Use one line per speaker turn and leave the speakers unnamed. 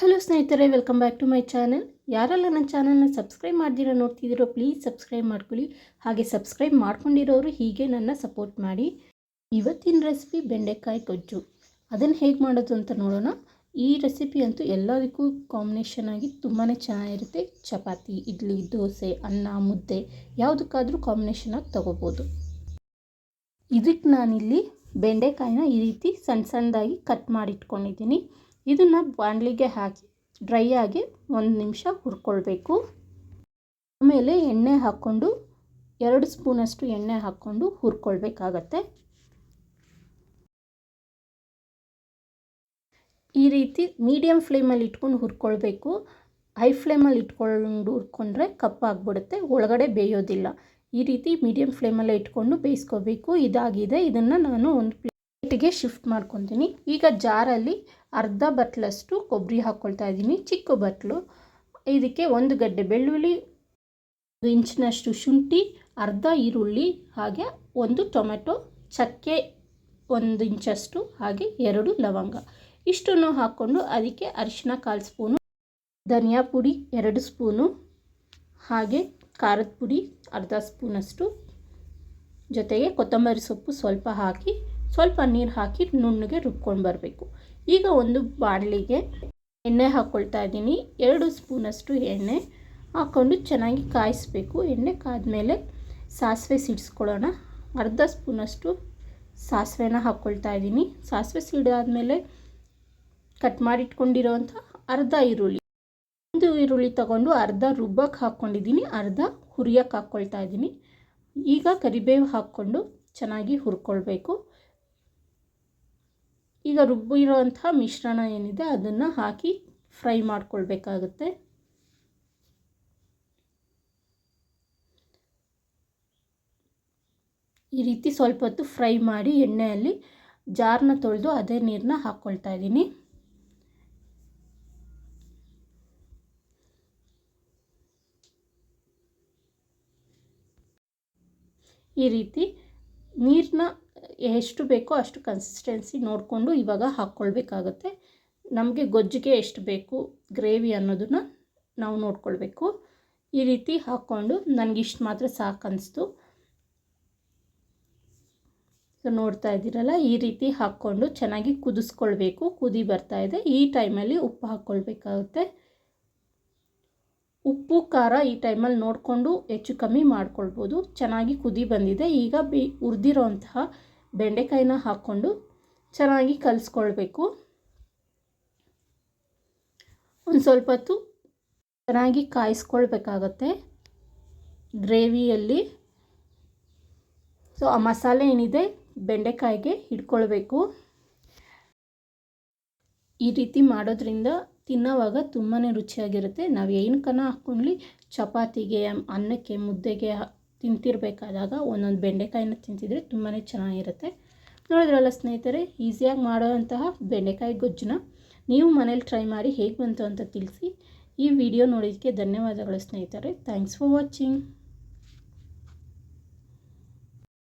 Hello ಸ್ನೇಹಿತರೆ welcome back to my channel ಯಾರೆಲ್ಲ ನನ್ನ ಚಾನಲ್ನ ಸಬ್ಸ್ಕ್ರೈಬ್ ಮಾಡ್ದಿರೋ ನೋಡ್ತಿದ್ದೀರೋ ಪ್ಲೀಸ್ ಸಬ್ಸ್ಕ್ರೈಬ್ ಮಾಡ್ಕೊಳ್ಳಿ. ಹಾಗೆ ಸಬ್ಸ್ಕ್ರೈಬ್ ಮಾಡ್ಕೊಂಡಿರೋರು ಹೀಗೆ ನನ್ನ ಸಪೋರ್ಟ್ ಮಾಡಿ. ಇವತ್ತಿನ ರೆಸಿಪಿ ಬೆಂಡೆಕಾಯಿ ಗೊಜ್ಜು. ಅದನ್ನು ಹೇಗೆ ಮಾಡೋದು ಅಂತ ನೋಡೋಣ. ಈ ರೆಸಿಪಿ ಅಂತೂ ಎಲ್ಲದಕ್ಕೂ ಕಾಂಬಿನೇಷನ್ ಆಗಿ ತುಂಬಾ ಚೆನ್ನಾಗಿರುತ್ತೆ. ಚಪಾತಿ, ಇಡ್ಲಿ, ದೋಸೆ, ಅನ್ನ, ಮುದ್ದೆ, ಯಾವುದಕ್ಕಾದರೂ ಕಾಂಬಿನೇಷನ್ ಆಗಿ ತೊಗೋಬೋದು. ಇದಕ್ಕೆ ನಾನಿಲ್ಲಿ ಬೆಂಡೆಕಾಯಿನ ಈ ರೀತಿ ಸಣ್ಣ ಸಣ್ಣದಾಗಿ ಕಟ್ ಮಾಡಿ ಇಟ್ಕೊಂಡಿದ್ದೀನಿ ಇದನ್ನು ಬಾಣಲಿಗೆ ಹಾಕಿ ಡ್ರೈ ಆಗಿ ಒಂದು ನಿಮಿಷ ಹುರ್ಕೊಳ್ಬೇಕು. ಆಮೇಲೆ ಎಣ್ಣೆ ಹಾಕ್ಕೊಂಡು, ಎರಡು ಸ್ಪೂನಷ್ಟು ಎಣ್ಣೆ ಹಾಕ್ಕೊಂಡು ಹುರ್ಕೊಳ್ಬೇಕಾಗತ್ತೆ. ಈ ರೀತಿ ಮೀಡಿಯಮ್ ಫ್ಲೇಮಲ್ಲಿ ಇಟ್ಕೊಂಡು ಹುರ್ಕೊಳ್ಬೇಕು. ಹೈ ಫ್ಲೇಮಲ್ಲಿ ಇಟ್ಕೊಂಡು ಹುರ್ಕೊಂಡ್ರೆ ಕಪ್ಪಾಗ್ಬಿಡುತ್ತೆ ಒಳಗಡೆ ಬೇಯೋದಿಲ್ಲ. ಈ ರೀತಿ ಮೀಡಿಯಮ್ ಫ್ಲೇಮಲ್ಲೇ ಇಟ್ಕೊಂಡು ಬೇಯಿಸ್ಕೋಬೇಕು. ಇದಾಗಿದೆ. ಇದನ್ನು ನಾನು ಒಂದು ಪ್ಲೇಟಿಗೆ ಶಿಫ್ಟ್ ಮಾಡ್ಕೊತೀನಿ. ಈಗ ಜಾರಲ್ಲಿ ಅರ್ಧ ಬಟ್ಲಷ್ಟು ಕೊಬ್ಬರಿ ಹಾಕ್ಕೊಳ್ತಾ ಇದ್ದೀನಿ. ಚಿಕ್ಕ ಬಟ್ಲು. ಇದಕ್ಕೆ ಒಂದು ಗಡ್ಡೆ ಬೆಳ್ಳುಳ್ಳಿ, ಒಂದು ಇಂಚಿನಷ್ಟು ಶುಂಠಿ, ಅರ್ಧ ಈರುಳ್ಳಿ, ಹಾಗೆ ಒಂದು ಟೊಮೆಟೊ, ಚಕ್ಕೆ ಒಂದು ಇಂಚಷ್ಟು, ಹಾಗೆ ಎರಡು ಲವಂಗ. ಇಷ್ಟನ್ನು ಹಾಕ್ಕೊಂಡು ಅದಕ್ಕೆ ಅರಿಶಿನ ಕಾಲು ಸ್ಪೂನು, ಧನಿಯಾ ಪುಡಿ ಎರಡು ಸ್ಪೂನು, ಹಾಗೆ ಖಾರದ ಪುಡಿ ಅರ್ಧ ಸ್ಪೂನಷ್ಟು. ಜೊತೆಗೆ ಕೊತ್ತಂಬರಿ ಸೊಪ್ಪು ಸ್ವಲ್ಪ ಹಾಕಿ ಸ್ವಲ್ಪ ನೀರು ಹಾಕಿ ನುಣ್ಣಗೆ ರುಬ್ಕೊಂಡು ಬರಬೇಕು. ಈಗ ಒಂದು ಬಾಣಲಿಗೆ ಎಣ್ಣೆ ಹಾಕ್ಕೊಳ್ತಾ ಇದ್ದೀನಿ. ಎರಡು ಸ್ಪೂನಷ್ಟು ಎಣ್ಣೆ ಹಾಕ್ಕೊಂಡು ಚೆನ್ನಾಗಿ ಕಾಯಿಸ್ಬೇಕು. ಎಣ್ಣೆ ಕಾದ್ಮೇಲೆ ಸಾಸಿವೆ ಸಿಡಿಸ್ಕೊಳ್ಳೋಣ. ಅರ್ಧ ಸ್ಪೂನಷ್ಟು ಸಾಸಿವೆನ ಹಾಕ್ಕೊಳ್ತಾ ಇದ್ದೀನಿ. ಸಾಸಿವೆ ಸಿಡಾದ್ಮೇಲೆ ಕಟ್ ಮಾಡಿಟ್ಕೊಂಡಿರೋವಂಥ ಅರ್ಧ ಈರುಳ್ಳಿ. ಒಂದು ಈರುಳ್ಳಿ ತಗೊಂಡು ಅರ್ಧ ರುಬ್ಬಕ್ಕೆ ಹಾಕ್ಕೊಂಡಿದ್ದೀನಿ ಅರ್ಧ ಹುರಿಯಕ್ಕೆ ಹಾಕ್ಕೊಳ್ತಾ ಇದ್ದೀನಿ. ಈಗ ಕರಿಬೇವು ಹಾಕ್ಕೊಂಡು ಚೆನ್ನಾಗಿ ಹುರ್ಕೊಳ್ಬೇಕು. ಈಗ ರುಬ್ಬಿರೋಂಥ ಮಿಶ್ರಣ ಏನಿದೆ ಅದನ್ನು ಹಾಕಿ ಫ್ರೈ ಮಾಡ್ಕೊಳ್ಬೇಕಾಗುತ್ತೆ. ಈ ರೀತಿ ಸ್ವಲ್ಪ ಹೊತ್ತು ಫ್ರೈ ಮಾಡಿ ಎಣ್ಣೆಯಲ್ಲಿ ಜಾರನ್ನ ತೊಳೆದು ಅದೇ ನೀರನ್ನ ಹಾಕ್ಕೊಳ್ತಾ ಇದ್ದೀನಿ. ಈ ರೀತಿ ನೀರನ್ನ ಎಷ್ಟು ಬೇಕೋ ಅಷ್ಟು ಕನ್ಸಿಸ್ಟೆನ್ಸಿ ನೋಡಿಕೊಂಡು ಇವಾಗ ಹಾಕ್ಕೊಳ್ಬೇಕಾಗತ್ತೆ. ನಮಗೆ ಗೊಜ್ಜಿಗೆ ಎಷ್ಟು ಬೇಕು, ಗ್ರೇವಿ ಅನ್ನೋದನ್ನು ನಾವು ನೋಡ್ಕೊಳ್ಬೇಕು. ಈ ರೀತಿ ಹಾಕ್ಕೊಂಡು ನನಗಿಷ್ಟು ಮಾತ್ರ ಸಾಕು ಅನಿಸ್ತು ನೋಡ್ತಾ ಇದ್ದೀರಲ್ಲ, ಈ ರೀತಿ ಹಾಕ್ಕೊಂಡು ಚೆನ್ನಾಗಿ ಕುದಿಸ್ಕೊಳ್ಬೇಕು. ಕುದಿ ಬರ್ತಾ ಇದೆ. ಈ ಟೈಮಲ್ಲಿ ಉಪ್ಪು ಹಾಕ್ಕೊಳ್ಬೇಕಾಗುತ್ತೆ. ಉಪ್ಪು, ಖಾರ ಈ ಟೈಮಲ್ಲಿ ನೋಡಿಕೊಂಡು ಹೆಚ್ಚು ಕಮ್ಮಿ ಮಾಡ್ಕೊಳ್ಬೋದು. ಚೆನ್ನಾಗಿ ಕುದಿ ಬಂದಿದೆ. ಈಗ ಬಿ, ಹುರಿದಿರೋಂತಹ ಬೆಂಡೆಕಾಯಿನ ಹಾಕ್ಕೊಂಡು ಚೆನ್ನಾಗಿ ಕಲಿಸ್ಕೊಳ್ಬೇಕು. ಒಂದು ಸ್ವಲ್ಪ ಹೊತ್ತು ಚೆನ್ನಾಗಿ ಕಾಯಿಸ್ಕೊಳ್ಬೇಕಾಗತ್ತೆ ಗ್ರೇವಿಯಲ್ಲಿ. ಸೊ ಆ ಮಸಾಲೆ ಏನಿದೆ ಬೆಂಡೆಕಾಯಿಗೆ ಹಿಡ್ಕೊಳ್ಬೇಕು. ಈ ರೀತಿ ಮಾಡೋದ್ರಿಂದ ತಿನ್ನೋವಾಗ ತುಂಬಾ ರುಚಿಯಾಗಿರುತ್ತೆ. ನಾವು ಏನಕ್ಕನ ಹಾಕ್ಕೊಂಡ್ಲಿ ಚಪಾತಿಗೆ ಅನ್ನಕ್ಕೆ ಮುದ್ದೆಗೆ ತಿಂತಿರಬೇಕಾದಾಗ ಒಂದೊಂದು ಬೆಂಡೆಕಾಯಿನ ತಿಂತಿದ್ರೆ ತುಂಬಾ ಚೆನ್ನಾಗಿರುತ್ತೆ. ನೋಡಿದ್ರಲ್ಲ ಸ್ನೇಹಿತರೆ, ಈಸಿಯಾಗಿ ಮಾಡೋವಂತಹ ಬೆಂಡೆಕಾಯಿ ಗೊಜ್ಜನ್ನ ನೀವು ಮನೇಲಿ ಟ್ರೈ ಮಾಡಿ ಹೇಗೆ ಬಂತು ಅಂತ ತಿಳಿಸಿ. ಈ ವಿಡಿಯೋ ನೋಡಿದ್ದಕ್ಕೆ ಧನ್ಯವಾದಗಳು ಸ್ನೇಹಿತರೆ. Thanks for watching